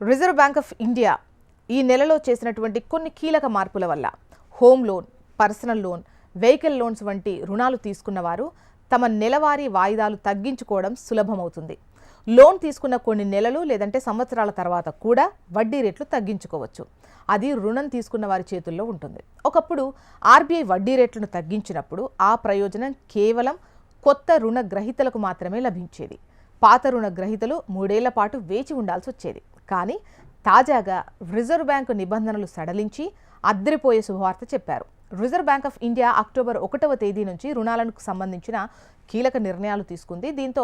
Reserve bank of India ఈ నెలలో చేసినటువంటి కొన్ని కీలక మార్పుల వల్ల home loan personal loan vehicle loans వంటి రుణాలు తీసుకున్నవారు తమ నెలవారీ వాయిదాలు తగ్గించుకోవడం సులభమవుతుంది. లోన్ తీసుకున్న కొన్ని నెలలు లేదంటే సంవత్సరాల తర్వాత కూడా వడ్డీ రేట్లు తగ్గించుకోవచ్చు. అది రుణం తీసుకున్న వారి చేతుల్లో ఉంటుంది. ఒకప్పుడు ఆర్బీఐ వడ్డీ రేట్లను తగ్గించినప్పుడు ఆ ప్రయోజనం కేవలం కొత్త రుణ గ్రహీతలకు మాత్రమే లభించేది. పాత రుణ గ్రహీతలు మూడేళ్ళ పాటు వేచి ఉండాల్సి వచ్చేది. కానీ తాజాగా రిజర్వ్ బ్యాంకు నిబంధనలు సడలించి అద్దరిపోయే శుభవార్త చెప్పారు. Reserve Bank of India October ఒకటవ తేదీ నుంచి రుణాలకు సంబంధించిన కీలక నిర్ణయాలు తీసుకుంది. దీంతో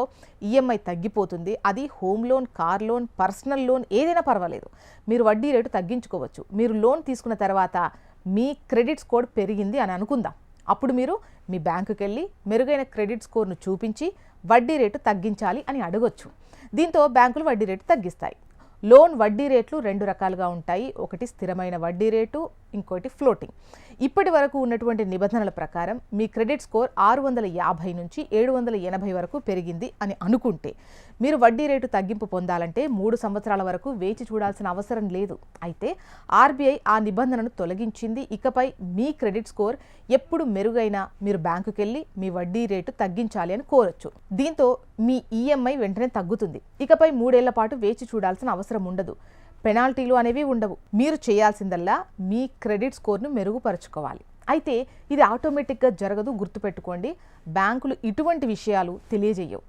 ఈఎంఐ తగ్గిపోతుంది. అది home loan car loan personal loan ఏదైనా పర్వాలేదు. మీరు వడ్డీ రేటు తగ్గించుకోవచ్చు. మీరు లోన్ తీసుకున్న తర్వాత మీ క్రెడిట్ స్కోర్ పెరిగింది అని అనుకుందాం. అప్పుడు మీరు మీ బ్యాంకుకి వెళ్ళి మెరుగైన క్రెడిట్ స్కోర్ను చూపించి వడ్డీ రేటు తగ్గించాలి అని అడగొచ్చు. దీంతో బ్యాంకులు వడ్డీ రేటు తగ్గిస్తాయి. లోన్ వడ్డీ రేట్లు రెండు రకాలుగా ఉంటాయి. ఒకటి స్థిరమైన వడ్డీ రేటు ఇంకోటి ఫ్లోటింగ్ ఇప్పటి వరకు ఉన్నటువంటి నిబంధనల ప్రకారం మీ క్రెడిట్ స్కోర్ ఆరు వందల యాభై నుంచి ఏడు వందల ఎనభై వరకు పెరిగింది అని అనుకుంటే మీరు వడ్డీ రేటు తగ్గింపు పొందాలంటే మూడు సంవత్సరాల వరకు వేచి చూడాల్సిన అవసరం లేదు. అయితే ఆర్బీఐ ఆ నిబంధనను తొలగించింది. ఇకపై మీ క్రెడిట్ స్కోర్ ఎప్పుడు మెరుగైనా మీరు బ్యాంకుకెళ్ళి మీ వడ్డీ రేటు తగ్గించాలి అని కోరొచ్చు. దీంతో మీ ఈఎంఐ వెంటనే తగ్గుతుంది. ఇకపై మూడేళ్ళ పాటు వేచి చూడాల్సిన అవసరం ఉండదు. పెనాల్టీలు అనేవి ఉండవు. మీరు చేయాల్సిందల్లా మీ క్రెడిట్ స్కోర్ను మెరుగుపరచుకోవాలి. అయితే ఇది ఆటోమేటిక్గా జరగదు. గుర్తుపెట్టుకోండి. బ్యాంకులు ఇటువంటి విషయాలు తెలియజేయవు.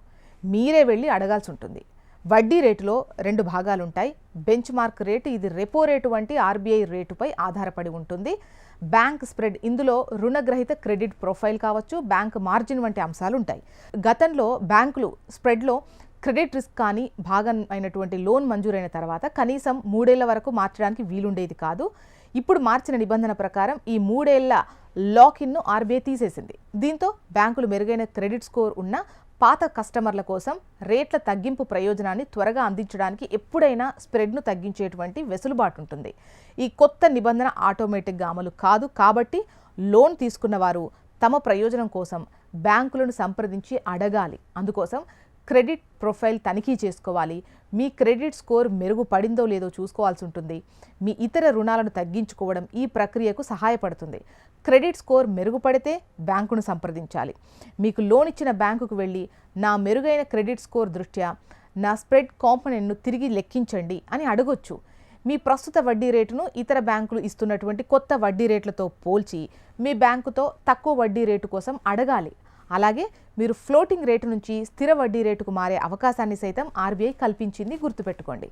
మీరే వెళ్ళి అడగాల్సి ఉంటుంది. వడ్డీ రేటులో రెండు భాగాలు ఉంటాయి బెంచ్ మార్క్ రేటు ఇది రెపో రేటు వంటి ఆర్బీఐ రేటుపై ఆధారపడి ఉంటుంది. బ్యాంక్ స్ప్రెడ్ ఇందులో రుణగ్రహీత క్రెడిట్ ప్రొఫైల్ కావచ్చు బ్యాంక్ మార్జిన్ వంటి అంశాలు ఉంటాయి గతంలో బ్యాంకులు స్ప్రెడ్లో క్రెడిట్ రిస్క్ కానీ భాగం అయినటువంటి లోన్ మంజూరైన తర్వాత కనీసం మూడేళ్ళ వరకు మార్చడానికి వీలుండేది కాదు. ఇప్పుడు మార్చిన నిబంధన ప్రకారం ఈ మూడేళ్ళ లాకిన్ను ఆర్బీఐ తీసేసింది. దీంతో బ్యాంకులు మెరుగైన క్రెడిట్ స్కోర్ ఉన్న పాత కస్టమర్ల కోసం రేట్ల తగ్గింపు ప్రయోజనాన్ని త్వరగా అందించడానికి ఎప్పుడైనా స్ప్రెడ్ను తగ్గించేటువంటి వెసులుబాటు ఉంటుంది. ఈ కొత్త నిబంధన ఆటోమేటిక్గా అమలు కాదు కాబట్టి లోన్ తీసుకున్నవారు తమ ప్రయోజనం కోసం బ్యాంకులను సంప్రదించి అడగాలి. అందుకోసం క్రెడిట్ ప్రొఫైల్ తనిఖీ చేసుకోవాలి. మీ క్రెడిట్ స్కోర్ మెరుగుపడిందో లేదో చూసుకోవాల్సి ఉంటుంది. మీ ఇతర రుణాలను తగ్గించుకోవడం ఈ ప్రక్రియకు సహాయపడుతుంది. క్రెడిట్ స్కోర్ మెరుగుపడితే బ్యాంకును సంప్రదించాలి. మీకు లోన్ ఇచ్చిన బ్యాంకుకు వెళ్ళి నా మెరుగైన క్రెడిట్ స్కోర్ దృష్ట్యా నా స్ప్రెడ్ కాంపనెంట్ను తిరిగి లెక్కించండి అని అడగొచ్చు. మీ ప్రస్తుత వడ్డీ రేటును ఇతర బ్యాంకులు ఇస్తున్నటువంటి కొత్త వడ్డీ రేట్లతో పోల్చి మీ బ్యాంకుతో తక్కువ వడ్డీ రేటు కోసం అడగాలి. అలాగే మీరు ఫ్లోటింగ్ రేటు నుంచి స్థిర వడ్డీ రేటుకు మారే అవకాశాన్ని సైతం ఆర్బీఐ కల్పించింది గుర్తుపెట్టుకోండి.